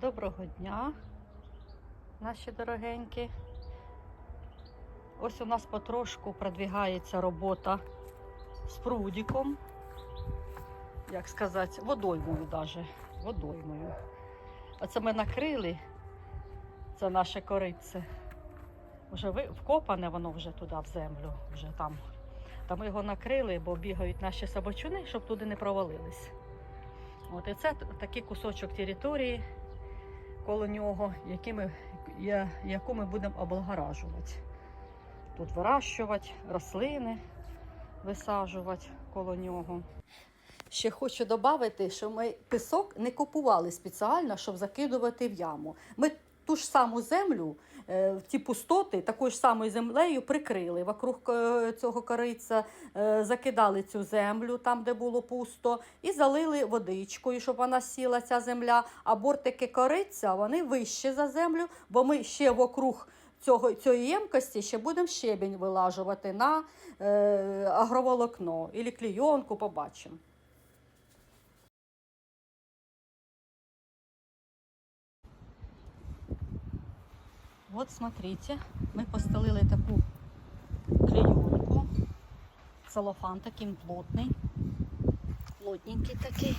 Доброго дня, наші дорогенькі. Ось у нас потрошку продвигається робота з прудиком. Як сказати, водоймою даже. Водоймою. Оце ми накрили, це наше корице. Вже вкопане воно вже туди в землю, вже там. Та ми його накрили, бо бігають наші собачуни, щоб туди не провалились. От і це такий кусочок території коло нього, які ми, я- яку ми будемо облагоражувати. Тут вирощувати рослини, висаджувати коло нього. Ще хочу додати, що ми пісок не купували спеціально, щоб закидувати в яму. Ми ту ж саму землю, е, ті пустоти, такою ж самою землею прикрили. Вокруг е, цього кориця е, закидали цю землю там, де було пусто, і залили водичкою, щоб вона сіла, ця земля. А бортики кориця вони вище за землю, бо ми ще вокруг цього, цієї ємкості ще будемо щебінь вилажувати на е, агроволокно і клійонку побачимо. Вот смотрите, мы постелили таку клейонку. Целофан такий плотний, плотненький такий.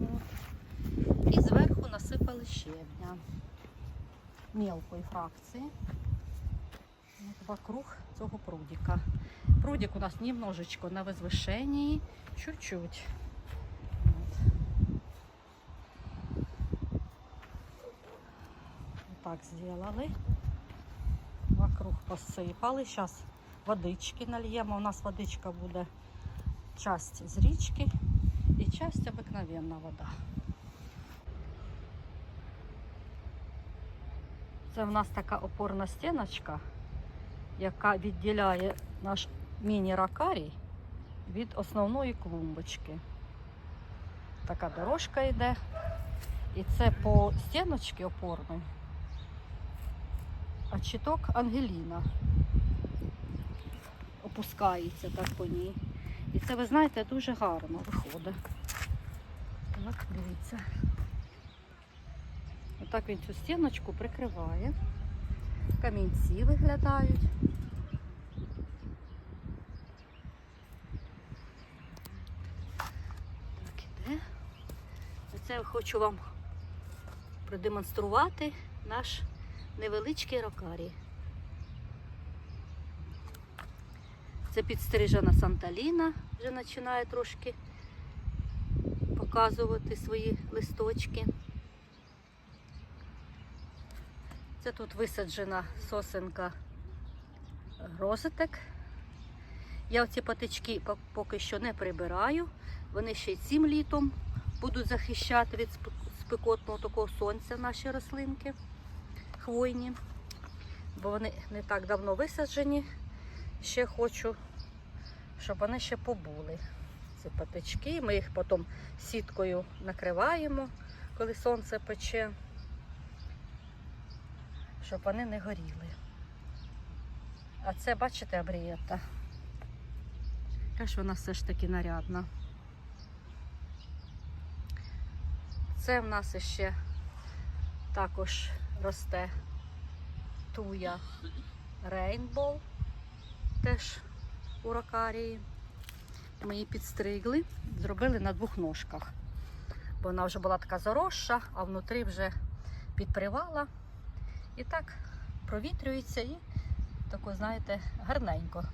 От. І зверху насипали щебня мелкої фракції. От вокруг цього прудика. Прудик у нас немножечко на возвышении, чуть-чуть. Вот. Вот так сделали. Вокруг посипали. Зараз водички нальємо. У нас водичка буде часть з річки і часть обикновенна вода. Це в нас така опорна стіночка, яка відділяє наш міні-ракарій від основної клумбочки. Така дорожка йде. І це по стіночці опорної а чіток Ангеліна опускається так по ній. І це, ви знаєте, дуже гарно виходить. Так, дивіться. Отак він цю стіночку прикриває. Камінці виглядають. Так іде. Оце я хочу вам продемонструвати наш невеличкий рокарій. Це підстрижена Санталіна, вже починає трошки показувати свої листочки. Це тут висаджена сосенка розетек. Я оці патички поки що не прибираю. Вони ще й цим літом будуть захищати від спекотного такого сонця наші рослинки хвойні, бо вони не так давно висаджені. Ще хочу, щоб вони ще побули. Ці патички. Ми їх потім сіткою накриваємо, коли сонце пече, щоб вони не горіли. А це, бачите, абрієта. Яка ж вона все ж таки нарядна. Це в нас ще також росте туя Рейнбоу, теж у ракарії. Ми її підстригли, зробили на двох ножках. Бо вона вже була така заросша, а внутрі вже підпривала. І так провітрюється і тако, знаєте, гарненько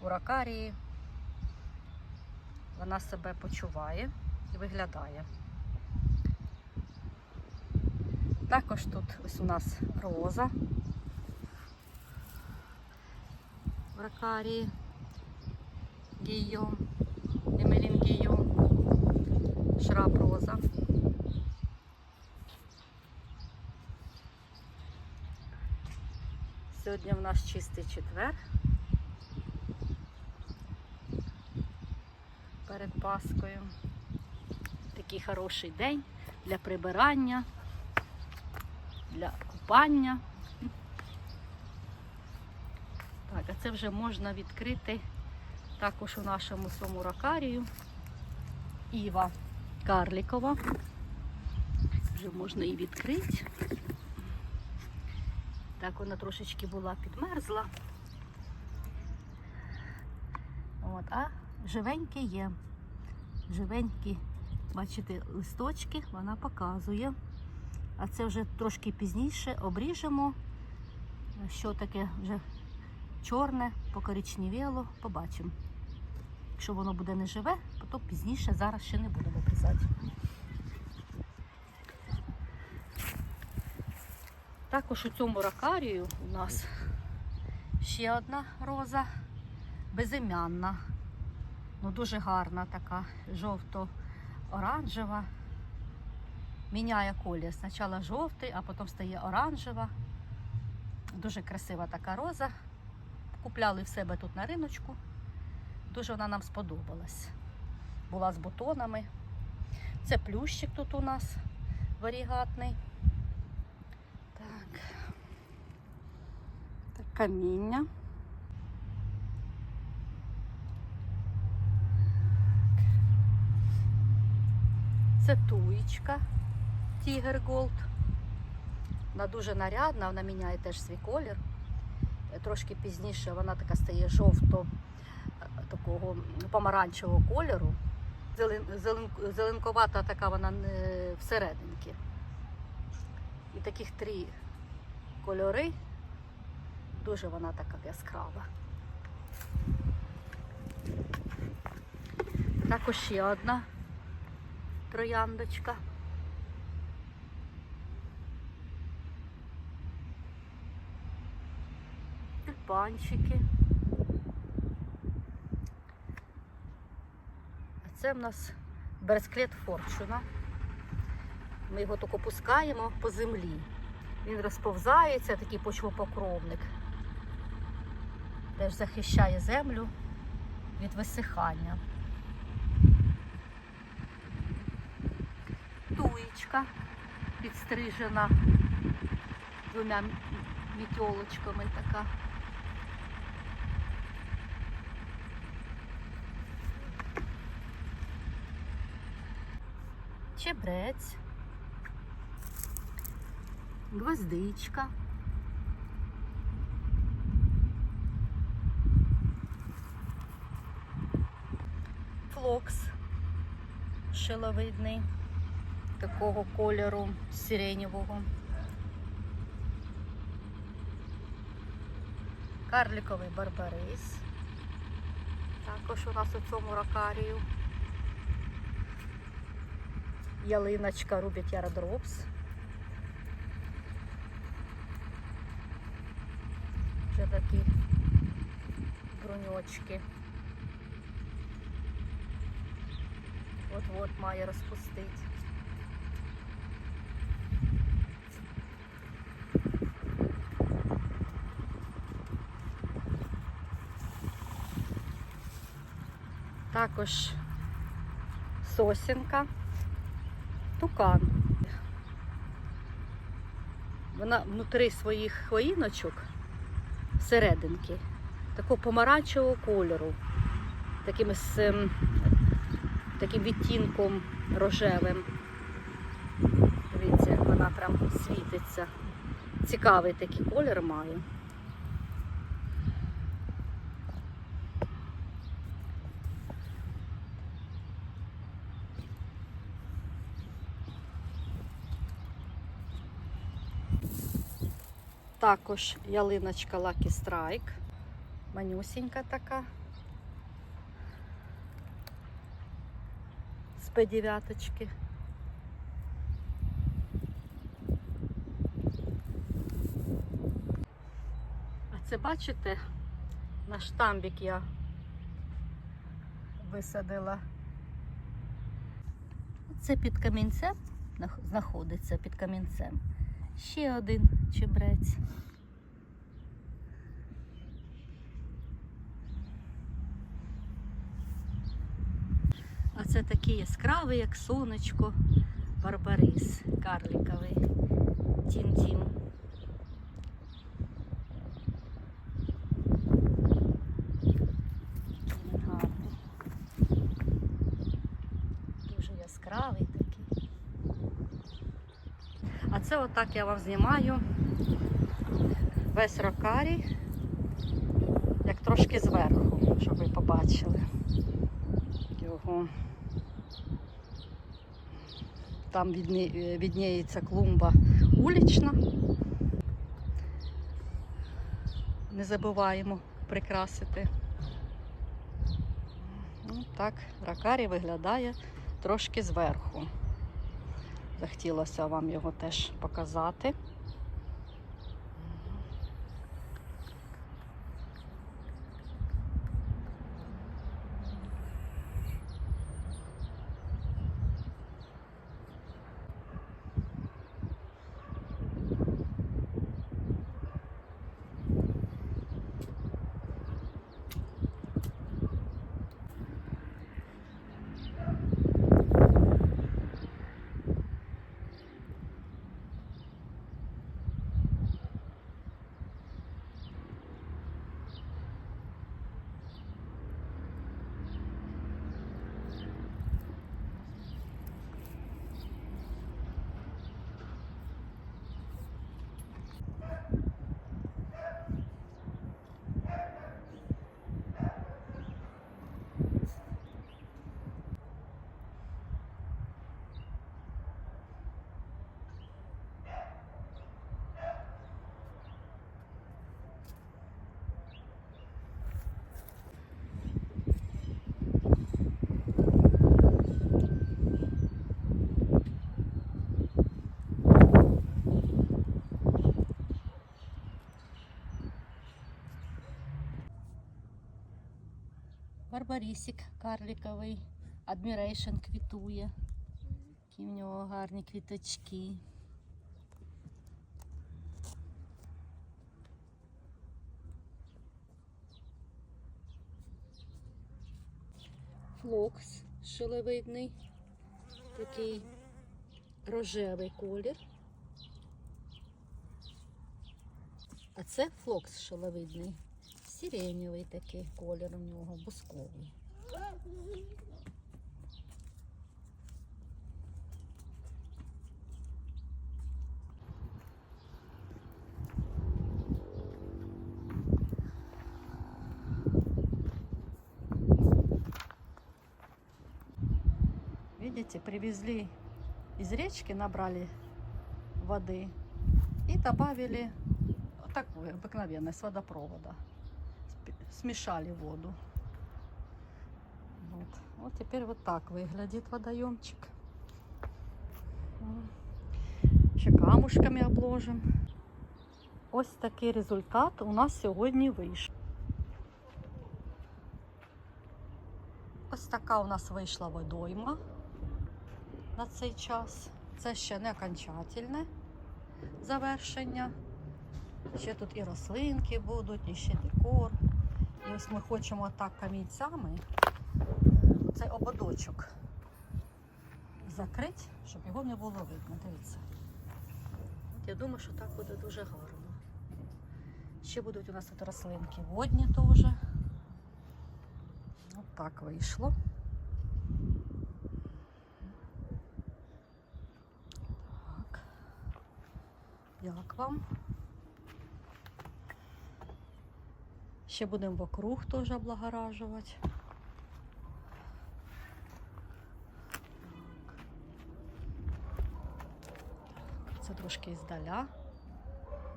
у ракарії. Вона себе почуває і виглядає. Також тут ось у нас роза в ракарії Гійом, Емелін Гійом, шраб роза. Сьогодні в нас чистий четвер. Перед Паскою. Такий хороший день для прибирання для купання. Так, а це вже можна відкрити також у нашому цьому ракарію. Іва карлікова. Вже можна і відкрити. Так вона трошечки була підмерзла. От, а живенькі є. Живенькі, бачите, листочки вона показує. А це вже трошки пізніше обріжемо. Що таке вже чорне, покоричневіло, побачимо. Якщо воно буде не живе, то пізніше зараз ще не будемо обрізати. Також у цьому ракарію у нас ще одна роза безім'янна. Ну, дуже гарна така, жовто-оранжева. Міняє колір. Спочатку жовтий, а потім стає оранжева. Дуже красива така роза. Купляли в себе тут на риночку. Дуже вона нам сподобалась. Була з бутонами. Це плющик тут у нас варігатний. Так. так каміння. Це туєчка Тігер Голд. Вона дуже нарядна, вона міняє теж свій колір. Трошки пізніше вона така стає жовто е, такого помаранчевого кольору. Зелен, зелен, зеленковата така вона е, всерединки. І таких три кольори. Дуже вона така яскрава. Також ще одна трояндочка. Тюльпанчики. А це в нас бересклет Форчуна. Ми його тільки пускаємо по землі. Він розповзається, такий почвопокровник. Теж захищає землю від висихання. Туєчка підстрижена двома мітьолочками така. Чебрець, гвоздичка. Флокс шиловидний такого кольору сиренєвого. Карликовий барбарис. Також у нас у цьому ракарію. Ялиночка Рубік Яродропс. Вже такі бруньочки. От-от має розпустити. Також сосінка, тукан. Вона внутрі своїх хвоїночок всерединки, такого помаранчевого кольору, таким, з, ем, таким відтінком рожевим. Дивіться, вона прям світиться. Цікавий такий колір має. Також ялиночка Lucky Strike. Манюсінька така. З П9. А це бачите, на штамбік я висадила. Це під камінцем знаходиться під камінцем. Ще один чебрець. А це такий яскравий, як сонечко, барбарис карликовий. Тім-тім. Дуже яскравий такий. А це отак я вам знімаю весь рокарій, як трошки зверху, щоб ви побачили його. Там відніється клумба улічна. Не забуваємо прикрасити. Ну, так, ракарі виглядає трошки зверху. Захотілося вам його теж показати. Барбарісик карліковий, Admiration квітує. Які в нього гарні квіточки. Флокс шиловидний, такий рожевий колір. А це флокс шиловидний, сиренєвий такий колір у нього, бусковий. Видите, привезли из речки, набрали воды и добавили такую обыкновенную с водопровода. Смешали воду. Вот. вот теперь вот так выглядит водоемчик. Ще камушками обложим. Ось такий результат у нас сьогодні вийшов. Ось така у нас вийшла водойма на цей час. Це ще не окончательне завершення. Ще тут і рослинки будуть, і ще декор. І ось ми хочемо так камінцями цей ободочок закрити, щоб його не було видно. Дивіться. Я думаю, що так буде дуже гарно. Ще будуть у нас тут рослинки водні теж. От так вийшло. Так. Як вам? Ще будемо вокруг теж облагоражувати. Це трошки здаля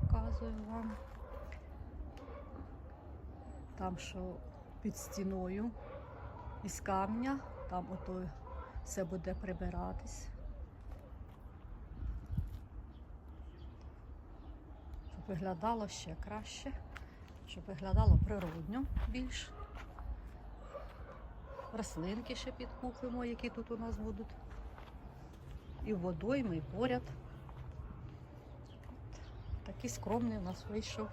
показую вам. Там, що під стіною із камня, там ото все буде прибиратись. Виглядало ще краще, щоб виглядало природньо більш. Рослинки ще підкупимо, які тут у нас будуть. І водойми, і поряд. Такий скромний у нас вийшов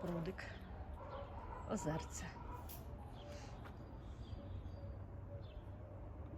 прудик озерця.